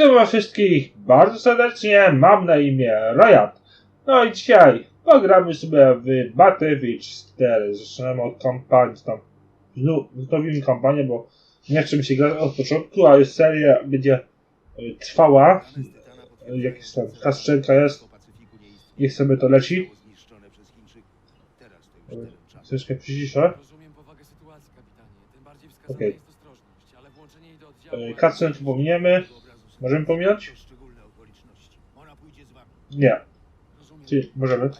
Witam was wszystkich bardzo serdecznie, mam na imię Rajat. No i dzisiaj pogramy sobie w Battlefield 4. Zaczynamy od kampanii, tam znów wznowimy kampanię, bo nie chcę mi się grać od początku, a jest seria będzie y, trwała. Y, Jakiś tam kaszczenka jest, niech sobie to leci. Troszkę przyciszę. Rozumiem powagę sytuacji, Okej. jest ostrożność, ale. Y, pominiemy. Możemy pominąć? Nie, Rozumiem. czy możemy?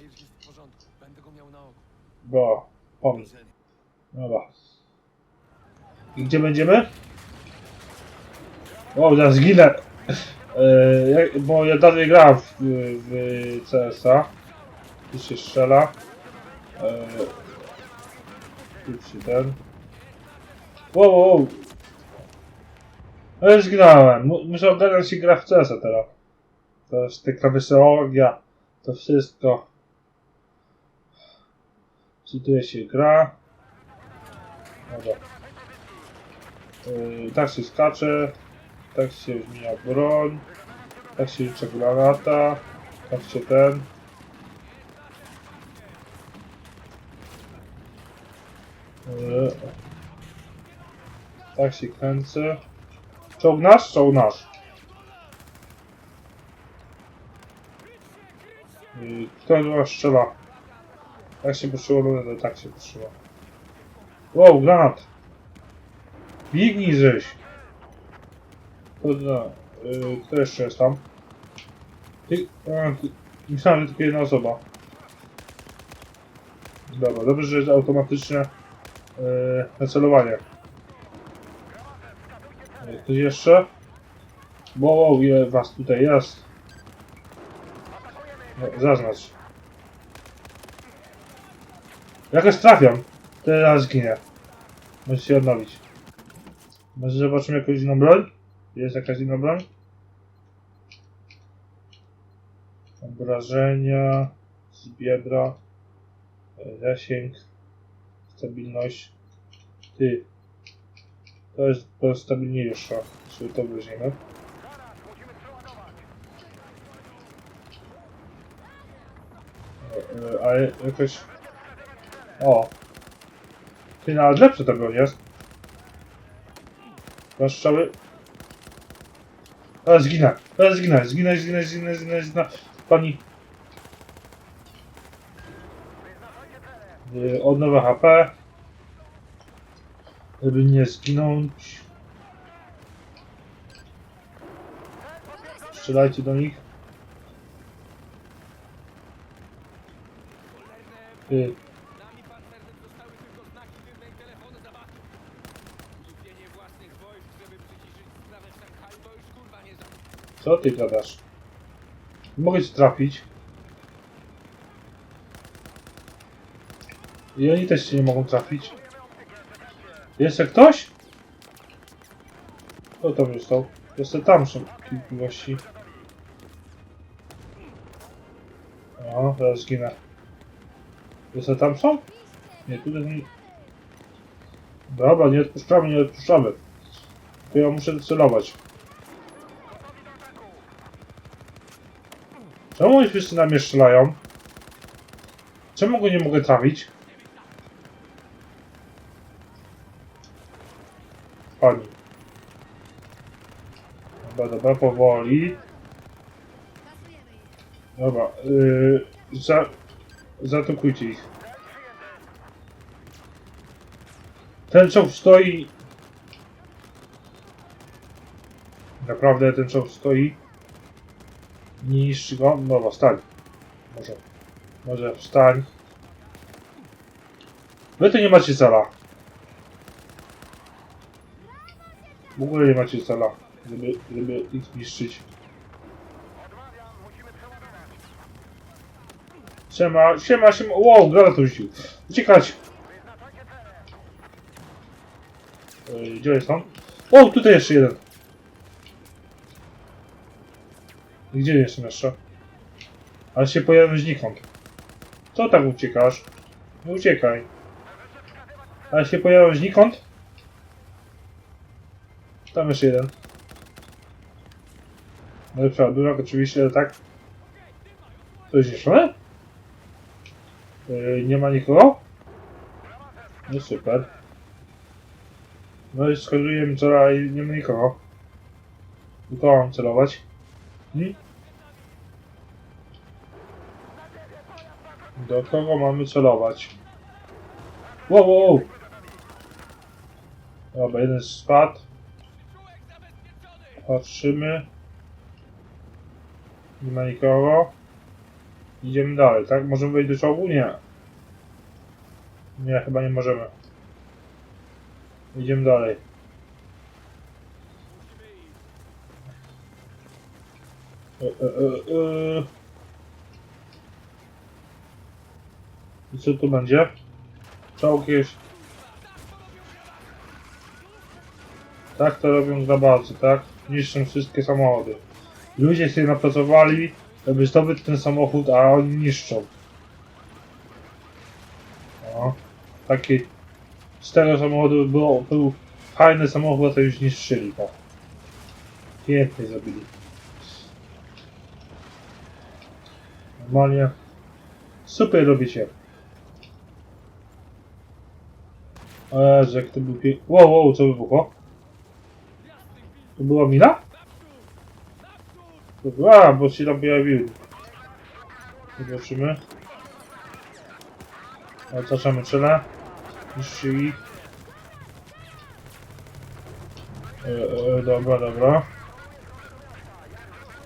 Bo pomin. Dobra. I gdzie będziemy? O, ja zginę! E, bo ja dalej grałem w, w CS-a. Tu się strzela. E, tu się ten. Wow, wow, wow. No już. Mu- Muszę ogarnąć się gra w CS-a teraz. To jest ta klawiszologia. To wszystko. Cytuje się gra. Dobra. Yy, tak się skacze. Tak się zmienia broń. Tak się liczy granata. Tak się ten. Yy, tak się kręcę. Czołg nasz? Czołg nasz. Yy, kto nas strzela? Tak się poszło, no tak się poszło. Wow, granat! Biegnij żeś! To da. Yy, kto jeszcze jest tam? Ty, a, ty, myślałem, że tylko jedna osoba. Dobra, dobrze, że jest automatyczne yy, nacelowanie. Ktoś jeszcze? Wow, ile was tutaj jest? No, zaznacz. Jakoś trafiam. Teraz zginę. Muszę się odnowić. Może zobaczymy jakąś inną broń? Jest jakaś inna broń? Obrażenia. Z biedra. Zasięg. Stabilność. Ty. To jest to stabilniejsza. Czyli to weźmiemy. E, e, Ale jakoś... O! Ty nawet lepsze to broń jest. Masz strzały? Ale zginę! Ale zginę! Zginę, zginę, zginę, zginę, zginę. Pani... Yy, Odnowę HP. Żeby nie zginąć. Strzelajcie do nich. Ty. Co ty gadasz? Mogę cię trafić. I oni też cię nie mogą trafić. Jak ktoś? Kto tam został? Jeszcze tam są kilku gości. O, teraz zginę. Jeszcze tam są? Nie, tutaj nie... Dobra, nie odpuszczamy, nie odpuszczamy. To ja muszę celować. Czemu oni wszyscy na mnie strzelają? Czemu go nie mogę trafić? Pani. Dobra, dobra, powoli. Dobra, yy, za, zaatakujcie ich. Ten czołg stoi... Naprawdę ten czołg stoi. Niszczy go? Dobra, wstań. Może. Może wstań. Wy tu nie macie cela. W ogóle nie macie cela, żeby, żeby ich niszczyć. Siema, siema, siema. Wow, granat rzucił. Uciekać. Gdzie jest on? O, tutaj jeszcze jeden. Gdzie jest jeszcze? Ale się pojawił znikąd. Co tak uciekasz? Nie uciekaj. Ale się pojawił znikąd? Tam jeszcze jeden. Najlepsza ładunek oczywiście, tak? To jest? Yy, nie ma nikogo? No super. No i skazujemy cela i nie ma nikogo. Kogo mam celować? Hmm? Do kogo mamy celować? Wow, wow. Dobra, jeden spadł. Patrzymy. Nie ma nikogo. Idziemy dalej, tak? Możemy wejść do czołgu? Nie. Nie, chyba nie możemy. Idziemy dalej. E, e, e. I co tu będzie? Czołg jest. Tak to robią grabarcy, tak? Niszczą wszystkie samochody. Ludzie się napracowali, żeby zdobyć ten samochód, a oni niszczą. No, taki z tego samochodu był fajny samochód, a to już niszczyli go. Pięknie zrobili. Normalnie super robicie. Jezu, jak to był pie... Wow, wow, co wybuchło? To była mina? A, bo się tam pojawiły. Zobaczymy. Otaczamy czele. Niszczy ich. E, e, dobra, dobra.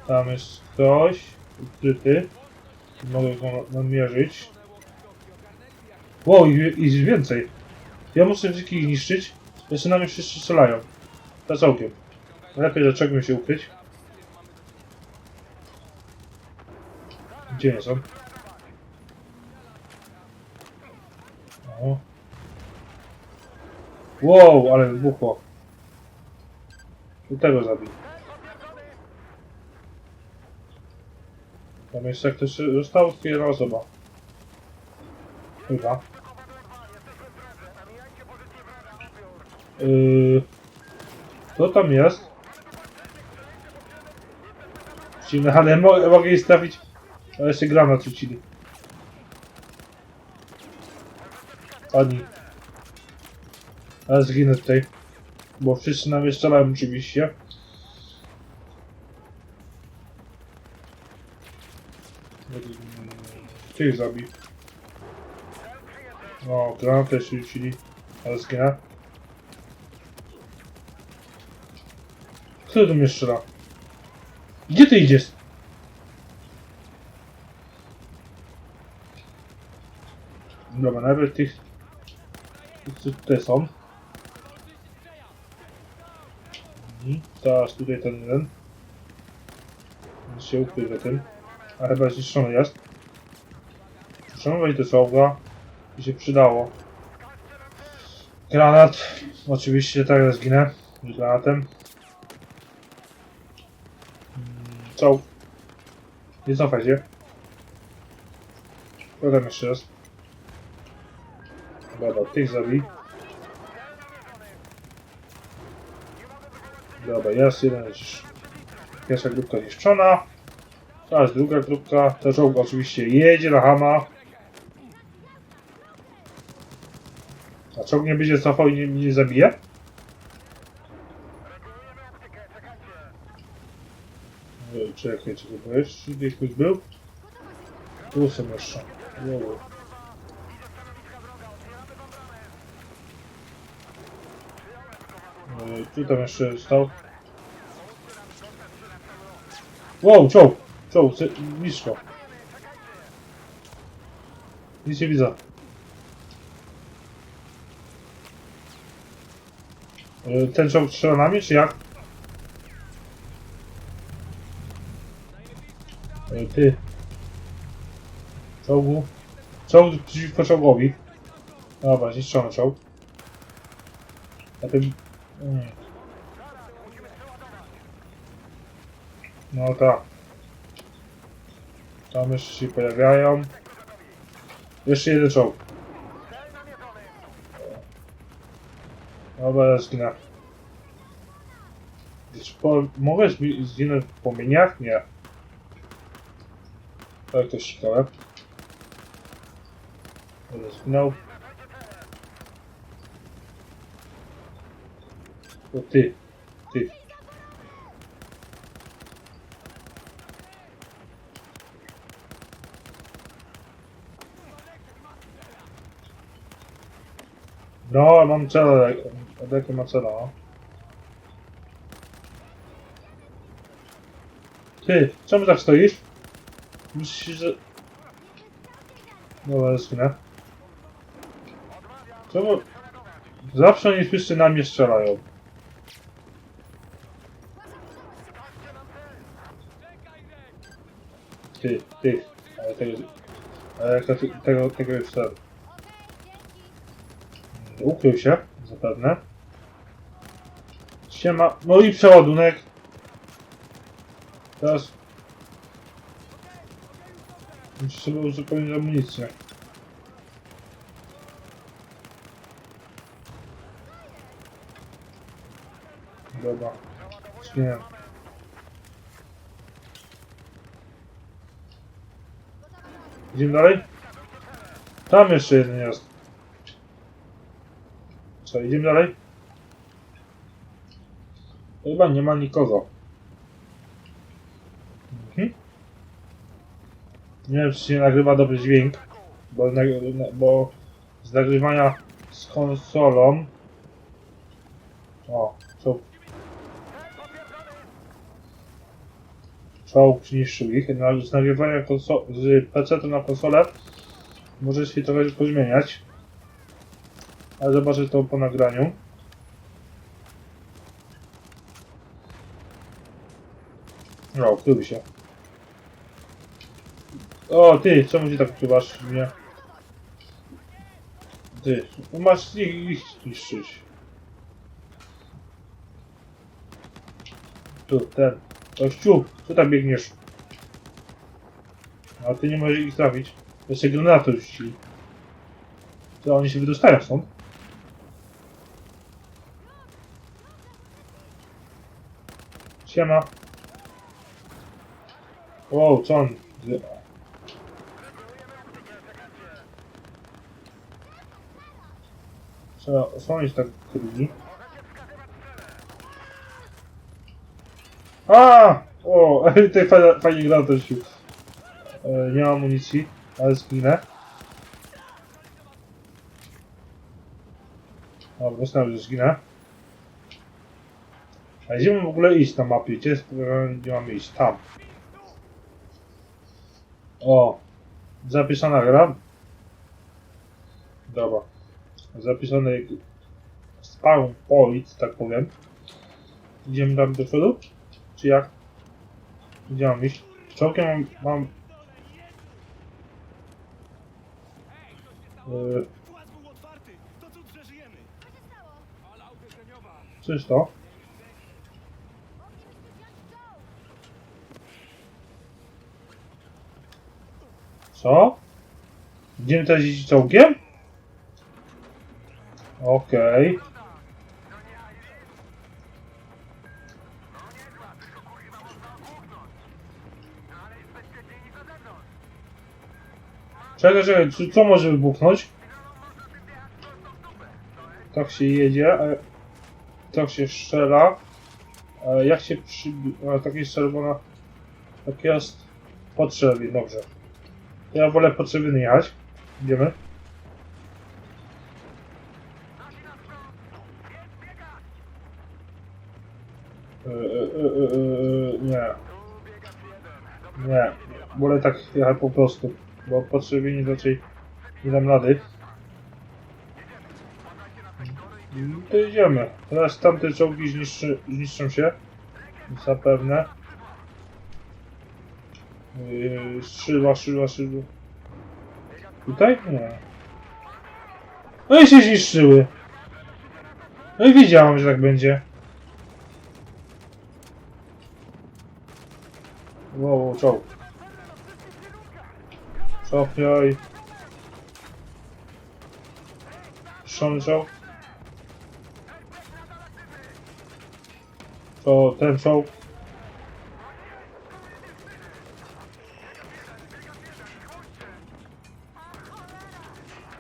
Tam jest ktoś ukryty. Mogę go namierzyć. Wow, i i więcej. Ja muszę wszystkich niszczyć. Jeszcze na mnie wszyscy strzelają. To całkiem. Lepiej dlaczego mi się ukryć. Gdzie są? O. Wow, ale wybuchło. Tu tego zabił. Tam jeszcze ktoś został jedna osoba. Chyba. Yy, co tam jest? Dziwne, ale mo mogę jej trafić. Ale jeszcze granat rzucili. Oni. Ale zginę tutaj. Bo wszyscy na mnie strzelają oczywiście. Ich zabił? O, granat też rzucili. Ale zginę. Kto tu mnie strzela? Gdzie ty idziesz? Dobra, najpierw tych... tych co tutaj są. I teraz tutaj ten jeden. On się ukrywa tym. A chyba zniszczony jest. Wejść do czołga. I się przydało. Granat. Oczywiście teraz zginę. Z granatem. Co? Nie cofaj się. Podam jeszcze raz. Dobra, tych zabij. Dobra, jest jeden. Pierwsza grupka zniszczona. Teraz druga grupka. Ta czołg oczywiście jedzie na Hama. A czołg nie będzie cofał i nie, nie zabije? Czekaj, to był jeszcze gdzieś ktoś był? Tu są jeszcze. Tu tam jeszcze stał. Wow! Czołg, co- nisko. Nic nie widzę. Ej, Ten czołg strzela na mnie, czy jak? Ej, ty. Czołgu. Czołg przeciwko czołgowi. Dobra, zniszczony czołg. A tym... Mm. No tak. Tam jeszcze się pojawiają. Jeszcze jeden czołg. Dobra, ja zginę. Po, mogę zginąć w płomieniach? Nie. Tak to ciekawe. Będę zginął. O ty. Ty. No, mam cele. Od jakie ma cela? no? Ty, czemu tak stoisz? Myślisz, że... Dobra, zginę. Czemu... Zawsze oni wszyscy na mnie strzelają. Ty, ty. Ale tego... Ale to, tego, tego już ten... Ukrył się, zapewne. Siema. No i przeładunek. Teraz... Trzeba uzupełnić amunicję. Dobra. Zginę. Idziemy dalej? Tam jeszcze jeden jest. Co, idziemy dalej? Chyba nie ma nikogo. Mhm. Nie wiem, czy się nagrywa dobry dźwięk, bo, bo z nagrywania z konsolą... O, czołg. Czołg zniszczył ich. Z nagrywania z PC na konsolę może się trochę pozmieniać. Ale zobaczę to po nagraniu. O, ukrył się. O, ty, czemu się tak ukrywasz mnie? Ty, no masz ich, ich niszczyć. Tu, ten. Kościół, co tam biegniesz? A ty nie możesz ich trafić. Jeszcze granatę rzucili. To oni się wydostają stąd. Siema. Wow, co on... Trzeba osłonić tak drugi. A! O, tutaj fajnie, fajnie gra też. E, nie ma amunicji, ale zginę. Dobra, myślałem, że zginę. A gdzie mam w ogóle iść na mapie? Gdzie, jest, e, gdzie mam iść? Tam. O! Zapisana gra. Dobra. Zapisany spawn point, tak powiem. Idziemy tam do przodu? Czy jak? Gdzie mam iść? Czołkiem mam... mam... Yy, był otwarty! To Co? Idziemy teraz jeździć czołgiem? Okej. Czekaj, czekaj, co, co może wybuchnąć? Tak się jedzie, tak się strzela. Ale jak się przybi... A, tak jest czerwona... Tak jest... Potrzebny, dobrze. Ja wolę potrzebny jechać. Idziemy. E, e, e, nie. Nie. Wolę tak jechać po prostu. Bo potrzebni raczej nie dam rady. No to idziemy. Teraz tamte czołgi zniszczy, zniszczą się. Zapewne. Yy, Szydła, szydła, szydła. Tutaj? Nie. No i się zniszczyły. No i wiedziałem, że tak będzie. Wow, czołg. Cofniaj. Szony czołg. To ten czołg.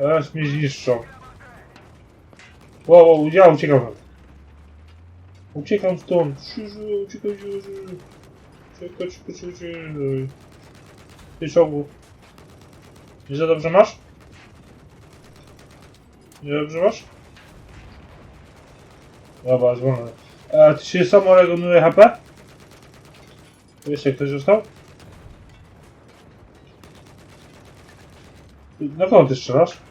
Teraz mnie zniszczą. Wow, wow, ja uciekam. Uciekam stąd. Uciekaj. Uciekaj, uciekaj, uciekaj. Ty czołgu. Nie za dobrze masz? Nie dobrze masz? Dobra, zwolnę. A ty się samo regeneruje HP? Jeszcze ktoś został? Na kogo ty strzelasz?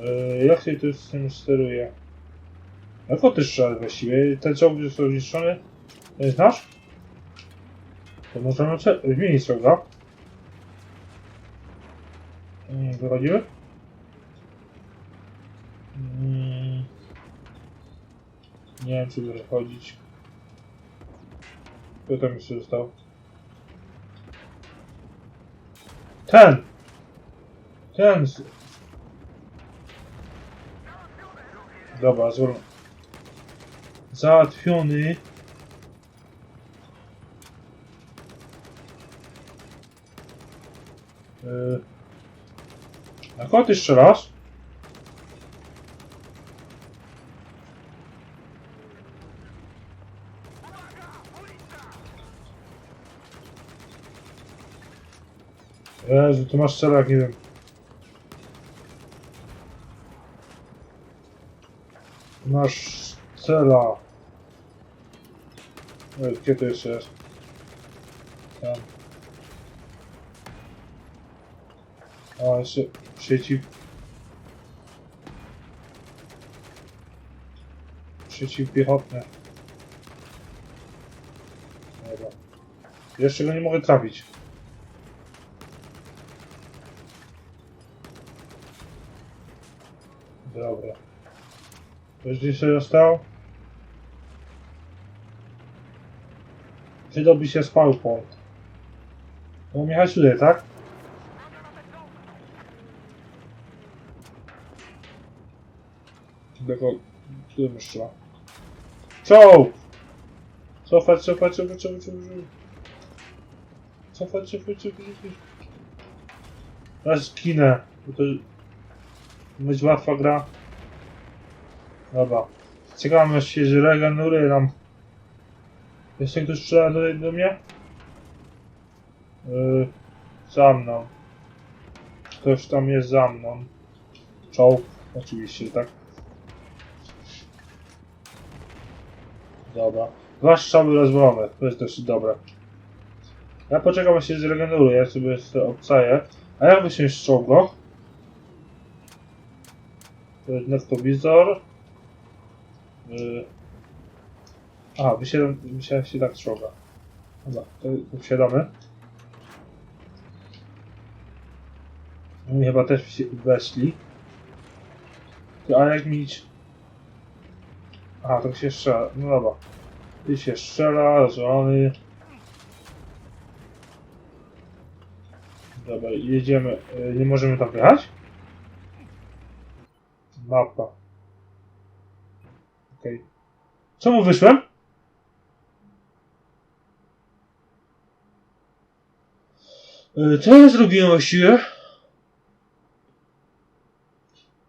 Eee, jak się tu z tym steruje? Na kogo ty strzelasz właściwie? Ten czołg został zniszczony? To jest nasz? To możemy zmienić czołga. Mm, Wychodzimy? Mm. Nie wiem, czy wychodzić. Kto tam jeszcze został? Ten! Ten! z- Dobra, zło... Załatwiony. Yy. Na kogo ty strzelasz? Jezu, tu masz strzelak, nie wiem. Masz cela. Ej, Gdzie to jeszcze jest? Tam. A, jeszcze przeciw... Przeciwpiechotne. Dobra. Jeszcze go nie mogę trafić. Dobra. Ktoś się dostał? Przydałby się spawn point. No mnie hasuje, tak? Tego... Którym strzela? Czołg! Cofać, cofać, cofać, cofać, cofać. Cofać, cofać, cofać, cofać. Teraz bo To być łatwa gra. Dobra. Czekamy aż się zregeneruje nam. Jeszcze ktoś strzela do, do mnie? Yy, za mną. Ktoś tam jest za mną. Czołg. Oczywiście, tak. Dobra. Dwa strzały rozwalone. To jest dosyć dobre. Ja poczekam aż się zregeneruje. Ja sobie to obcaję. A jak wysiąść z czołgu? To jest nektowizor. A, wysiadam, wysiadam się tak czołga. Dobra, to, wsiadamy. Oni chyba też weszli. A jak mieć... Aha, to się strzela. No dobra. Ty się strzela, rozwalony. Dobra, jedziemy. Y, Nie możemy tam wjechać? Mapa. Okej. Czemu wyszłem? Y, Co ja zrobiłem właściwie?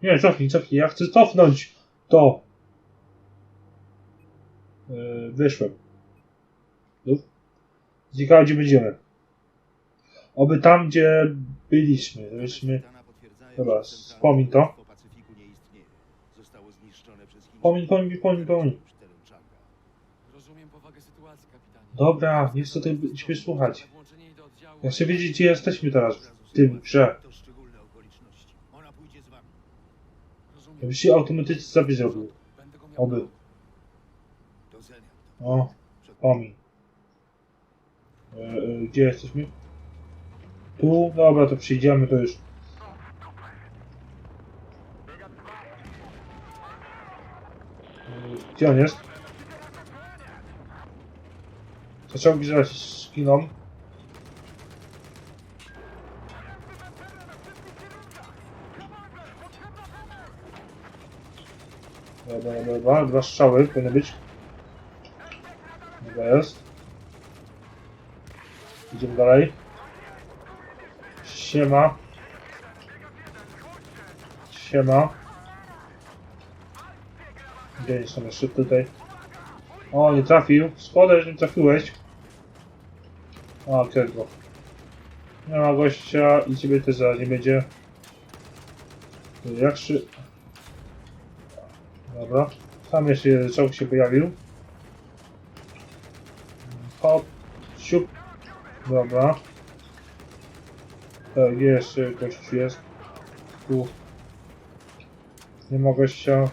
Nie, cofnij, cofnij. Ja chcę cofnąć to. Yy, wyszłem. Ciekawe, gdzie będziemy. Oby tam, gdzie byliśmy. Żebyśmy... Dobra, wspomnij to. Pomin, pomin, pomin, pomin. Rozumiem powagę sytuacji, kapitanie. Dobra, jest tutaj ciebie słuchać. Włączenie do oddziału. Ja chcę wiedzieć, gdzie jesteśmy teraz. W tym grze. To szczególne okoliczności. Ona pójdzie z wami. Rozumiem. Jakbyś się automatycznie sobie zrobił. Będę go miał Oby. Doceniam. O, pomin. E, e, gdzie jesteśmy? Tu? Dobra, to przyjdziemy, to już. Gdzie on jest? To ciągi zaraz skiną. Dobra, dobra, dobra. Dwa strzały powinny być. Dobra jest. Idziemy dalej. Siema. Siema. Gdzie jeszcze tutaj? O, nie trafił. Szkoda, że nie trafiłeś. O, Kergo. Nie ma gościa i ciebie też zaraz nie będzie. Jak szy... Dobra. Tam jeszcze jeden czołg się pojawił. Hop. Siup. Dobra. Tak, jeszcze gościu jest? Tu. Nie ma gościa.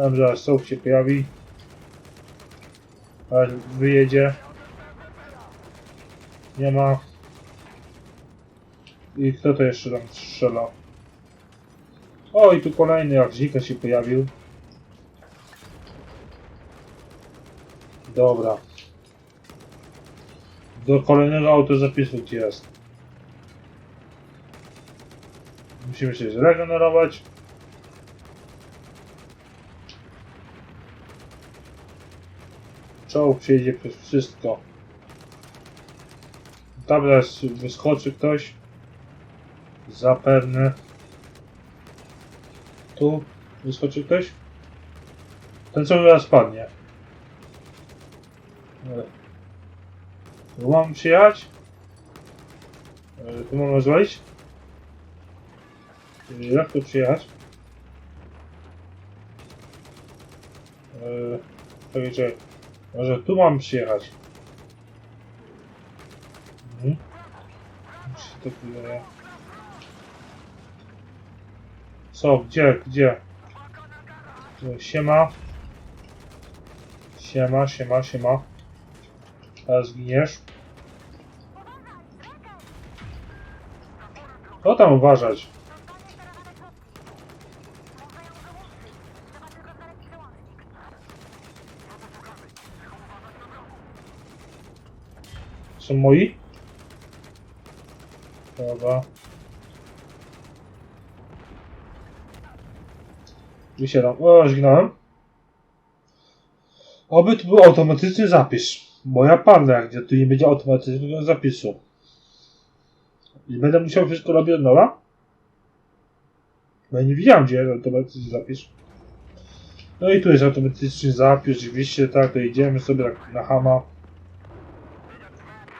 Tam zaraz czołg się pojawi. Ale wyjedzie. Nie ma. I kto to jeszcze tam strzela? O, i tu kolejny jak Zika się pojawił. Dobra. Do kolejnego autozapisu jest. Musimy się zregenerować. Czołg przejdzie przez wszystko. Zaraz wyskoczy ktoś. Zapewne. Tu wyskoczy ktoś. Ten co zaraz spadnie. E, Tu mam przyjechać? E, Tu mam rozwalić? E, Jak tu przyjechać? E, czekaj. Może tu mam przyjechać. Mhm. To Co? Gdzie? Gdzie? Siema. Siema, siema, siema. Teraz zginiesz. Co tam uważać? Są moi? Dobra. Wysiadam. O, zginąłem. Oby tu był automatyczny zapis. Bo ja padnę, gdzie tu nie będzie automatycznego zapisu. I będę musiał wszystko robić od nowa? Bo ja nie widziałem, gdzie jest automatyczny zapis. No i tu jest automatyczny zapis, oczywiście, tak, to idziemy sobie tak na hama.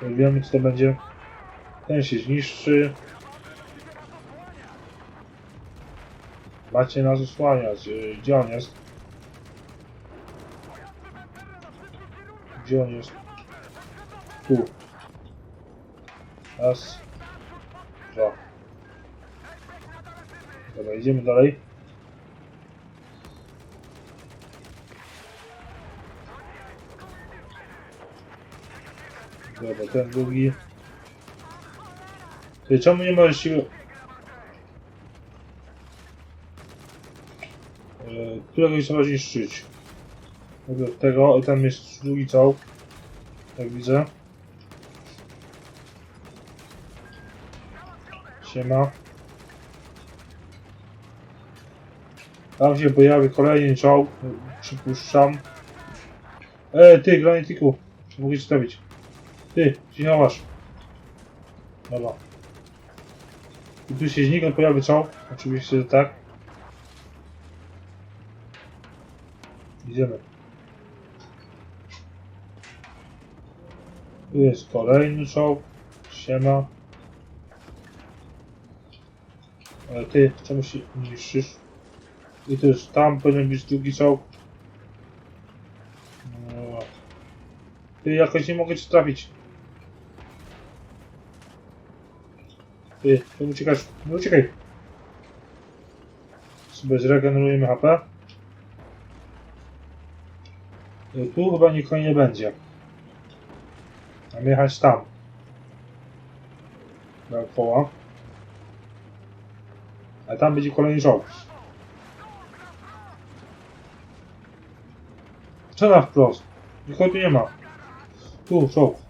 Wiemy, co to będzie. Ten się zniszczy. Macie nas osłaniać. Gdzie on jest? Gdzie on jest? Tu. Raz. Dwa. Dobra, idziemy dalej. Dobra, ten drugi. Ty czemu nie możesz się... E, Któregoś trzeba zniszczyć. Tego, i tam jest drugi czołg. Jak widzę. Siema. Tam się pojawi kolejny czołg, przypuszczam. E, ty, granitiku. Mogę ci stawić. Ty, chowasz? Dobra. I tu się znikąd pojawi czołg. Oczywiście, że tak. Idziemy. Tu jest kolejny czołg. Siema. Ale ty, czemu się niszczysz? I to już tam powinien być drugi czołg. No. Ty, jakoś nie mogę cię trafić. Ty, ty uciekasz. Nie uciekaj. Sobie zregenerujemy HP. Y, Tu chyba nikogo nie będzie. Mam jechać tam. Dookoła. Ale tam będzie kolejny czołg. Co wprost? Nikogo tu nie ma. Tu, czołg.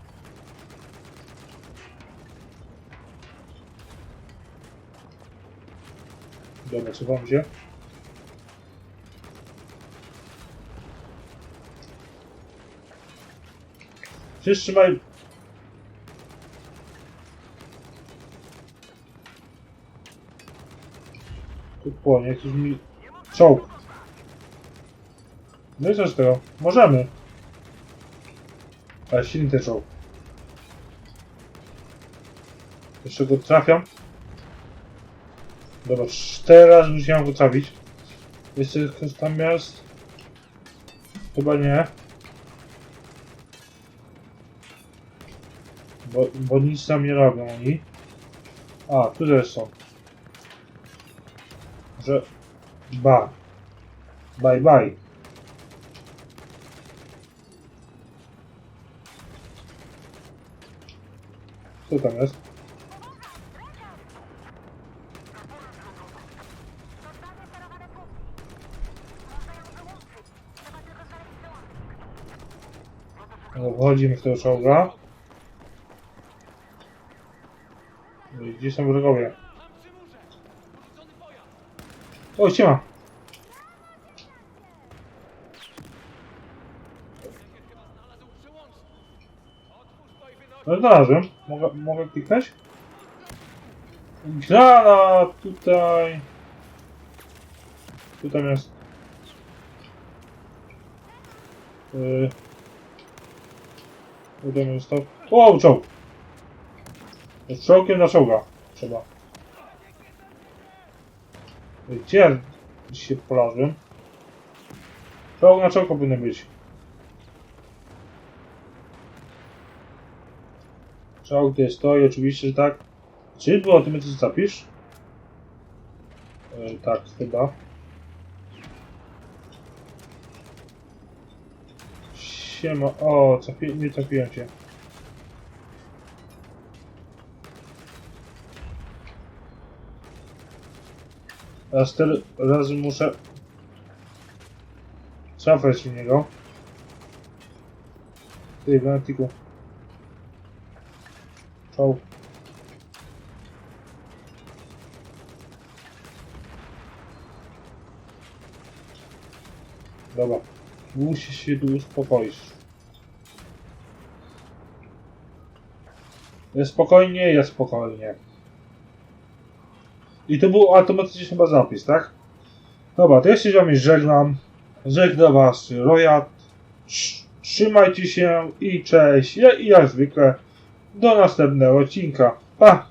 Dobra, cofam się. Się trzymaj. Tu płonie, ktoś mi... Czołg. No i co z tego? Możemy. Ale silny ten czołg. Jeszcze go trafiam. Dobra, teraz musiałem go trafić. Jeszcze ktoś tam jest? Chyba nie. Bo, bo nic tam nie robią oni. A, tu też są. Że... Ba. Bye bye. Co tam jest? No, Wchodzimy w tego czołga. No i Gdzie są wrogowie? O, siema! No znalazłem. Mogę, mogę kliknąć? Granat tutaj. Tu tam jest. Yy. Jest to. O, czołg! Z czołgiem na czołga. Trzeba. Gdzie ja się polazłem? Czołg na czołg powinien być. Czołg to jest to i oczywiście, że tak. Czy było o tym, co zapisz? E, tak, chyba. Siema, o, capi nie trafiłem cię. Raz tyle razy muszę cofać w niego. Ty, Venetiku. Czołg. Dobra. Musi się tu uspokoić. Jest spokojnie, jest spokojnie. I to był automatycznie chyba zapis, tak? Dobra, to ja się z wami żegnam. Żegna was Rojat. Trz- Trzymajcie się i cześć. Ja- I jak zwykle do następnego odcinka. Pa!